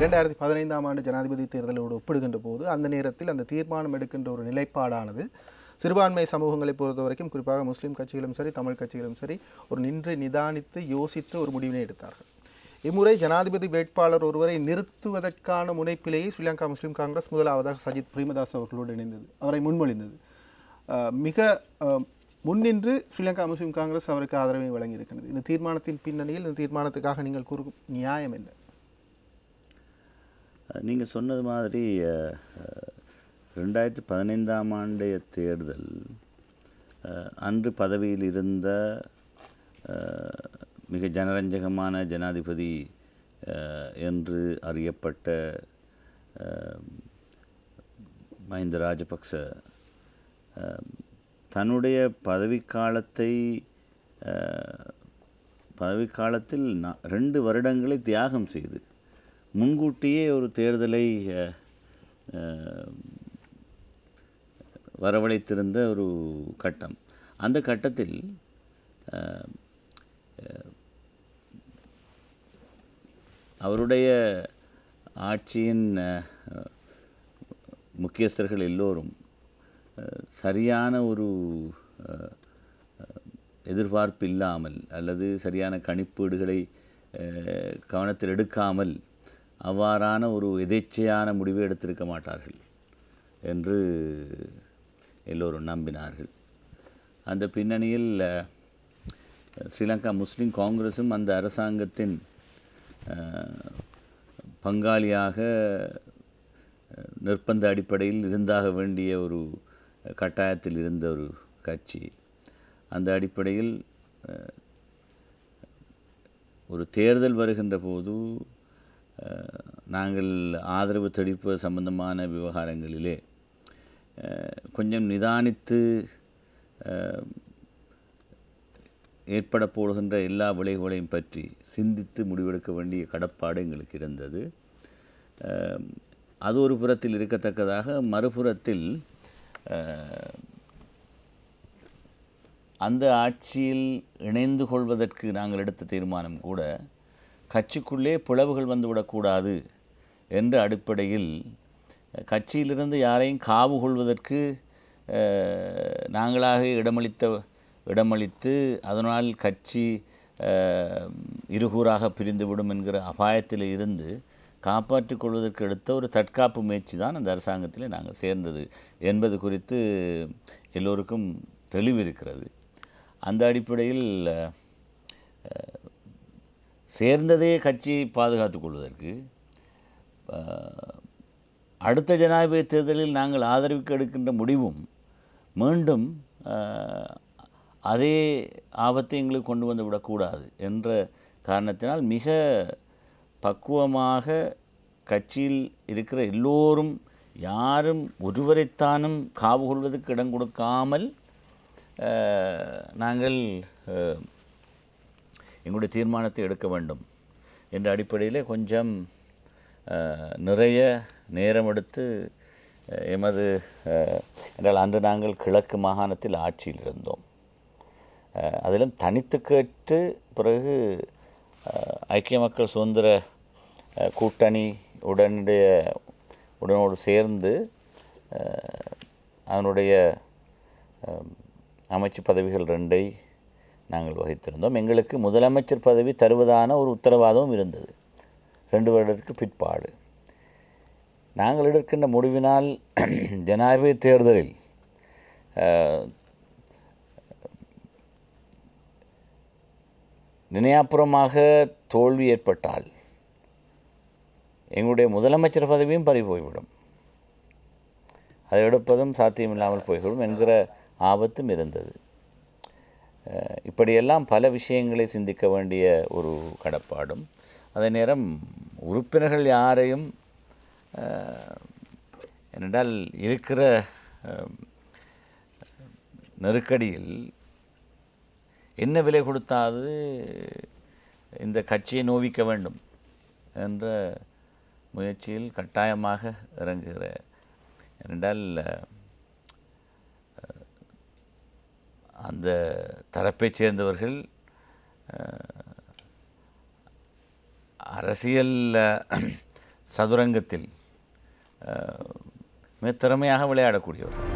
இரண்டாயிரத்தி பதினைந்தாம் ஆண்டு ஜனாதிபதி தேர்தலோடு ஒப்பிடுகின்ற போது அந்த நேரத்தில் அந்த தீர்மானம் எடுக்கின்ற ஒரு நிலைப்பாடானது சிறுபான்மை சமூகங்களை பொறுத்த வரைக்கும் குறிப்பாக முஸ்லீம் கட்சிகளும் சரி தமிழ் கட்சிகளும் சரி ஒரு நின்று நிதானித்து யோசித்து ஒரு முடிவினை எடுத்தார்கள். இம்முறை ஜனாதிபதி வேட்பாளர் ஒருவரை நிறுத்துவதற்கான முனைப்பிலேயே ஸ்ரீலங்கா முஸ்லீம் காங்கிரஸ் முதலாவதாக சஜித் பிரேமதாஸ் அவர்களோடு இணைந்தது. அவரை முன்மொழிந்தது. மிக முன்னின்று ஸ்ரீலங்கா முஸ்லீம் காங்கிரஸ் அவருக்கு ஆதரவை வழங்கியிருக்கிறது. இந்த தீர்மானத்தின் பின்னணியில் இந்த தீர்மானத்துக்காக நீங்கள் கூறும் நியாயம் என்ன? நீங்கள் சொன்னது மாதிரி ரெண்டாயிரத்தி பதினைந்தாம் ஆண்டைய தேர்தல் அன்று பதவியில் இருந்த மிக ஜனரஞ்சகமான ஜனாதிபதி என்று அறியப்பட்ட மஹிந்த ராஜபக்ச தன்னுடைய பதவிக்காலத்தை பதவிக்காலத்தில் ரெண்டு வருடங்களை தியாகம் செய்து முன்கூட்டியே ஒரு தேர்தலை வரவழைத்திருந்த ஒரு கட்டம். அந்த கட்டத்தில் அவருடைய ஆட்சியின் முக்கியஸ்தர்கள் எல்லோரும் சரியான ஒரு எதிர்பார்ப்பு இல்லாமல் அல்லது சரியான கணிப்பீடுகளை கவனத்தில் எடுக்காமல் அவ்வாறான ஒரு எதேச்சையான முடிவை எடுத்திருக்க மாட்டார்கள் என்று எல்லோரும் நம்பினார்கள். அந்த பின்னணியில் ஸ்ரீலங்கா முஸ்லீம் காங்கிரஸும் அந்த அரசாங்கத்தின் பங்காளியாக நிர்பந்த அடிப்படையில் இருந்தாக வேண்டிய ஒரு கட்டாயத்தில் இருந்த ஒரு கட்சி. அந்த அடிப்படையில் ஒரு தேர்தல் வருகின்ற போது நாங்கள் ஆதரவு தெளிப்பு சம்பந்தமான விவகாரங்களிலே கொஞ்சம் நிதானித்து ஏற்பட போடுகின்ற எல்லா விளைவுகளையும் பற்றி சிந்தித்து முடிவெடுக்க வேண்டிய கடப்பாடு எங்களுக்கு இருந்தது. அது ஒரு புறத்தில் இருக்கத்தக்கதாக மறுபுறத்தில் அந்த ஆட்சியில் இணைந்து கொள்வதற்கு நாங்கள் எடுத்த தீர்மானம் கூட கட்சிக்குள்ளே பிளவுகள் வந்துவிடக்கூடாது என்ற அடிப்படையில் கட்சியிலிருந்து யாரையும் காவு கொள்வதற்கு நாங்களாக இடமளித்த இடமளித்து அதனால் கட்சி இருகூறாக பிரிந்துவிடும் என்கிற அபாயத்தில் இருந்து காப்பாற்றிக் கொள்வதற்கு எடுத்த ஒரு தற்காப்பு முயற்சி தான் அந்த அரசாங்கத்தில் நாங்கள் சேர்ந்தது என்பது குறித்து எல்லோருக்கும் தெளிவு இருக்கிறது. அந்த அடிப்படையில் சேர்ந்ததே கட்சியை பாதுகாத்து கொள்வதற்கு அடுத்த ஜனாதிபதி தேர்தலில் நாங்கள் ஆதரவுக்கு எடுக்கின்ற முடிவும் மீண்டும் அதே ஆபத்தை எங்களுக்கு கொண்டு வந்து விடக்கூடாது என்ற காரணத்தினால் மிக பக்குவமாக கட்சியில் இருக்கிற எல்லோரும் யாரும் ஒருவரைத்தானும் காவு கொள்வதற்கு இடம் கொடுக்காமல் நாங்கள் எங்களுடைய தீர்மானத்தை எடுக்க வேண்டும் என்ற அடிப்படையில் கொஞ்சம் நிறைய நேரம் எடுத்து எமது என்றால் அன்று நாங்கள் கிழக்கு மாகாணத்தில் ஆட்சியில் இருந்தோம். அதிலும் தனித்து கேட்டு பிறகு ஐக்கிய மக்கள் சுதந்திர கூட்டணி உடனுடைய உடனோடு சேர்ந்து அதனுடைய அமைச்சு பதவிகள் ரெண்டை நாங்கள் வகித்திருந்தோம். எங்களுக்கு முதலமைச்சர் பதவி தருவதான ஒரு உத்தரவாதமும் இருந்தது. ரெண்டு வருடத்துக்கு பிற்பாடு. நாங்கள் எடுக்கின்ற முடிவினால் ஜனாதிபதி தேர்தலில் நினையாப்புறமாக தோல்வி ஏற்பட்டால் எங்களுடைய முதலமைச்சர் பதவியும் பறி போய்விடும். அதை எடுப்பதும் சாத்தியமில்லாமல் போய்விடும் என்கிற ஆபத்தும் இருந்தது. இப்படியெல்லாம் பல விஷயங்களை சிந்திக்க வேண்டிய ஒரு கடப்பாடும். அதே நேரம் உறுப்பினர்கள் யாரையும் அஹ், ஏனென்றால் இருக்கிற நெருக்கடியில் என்ன விலை கொடுத்தாது இந்த கட்சியை நோவிக்க வேண்டும் என்ற முயற்சியில் கட்டாயமாக இறங்குகிற ஏனென்றால் அந்த தரப்பைச் சேர்ந்தவர்கள் அரசியல் சதுரங்கத்தில் மிக திறமையாக விளையாடக்கூடியவர்கள்.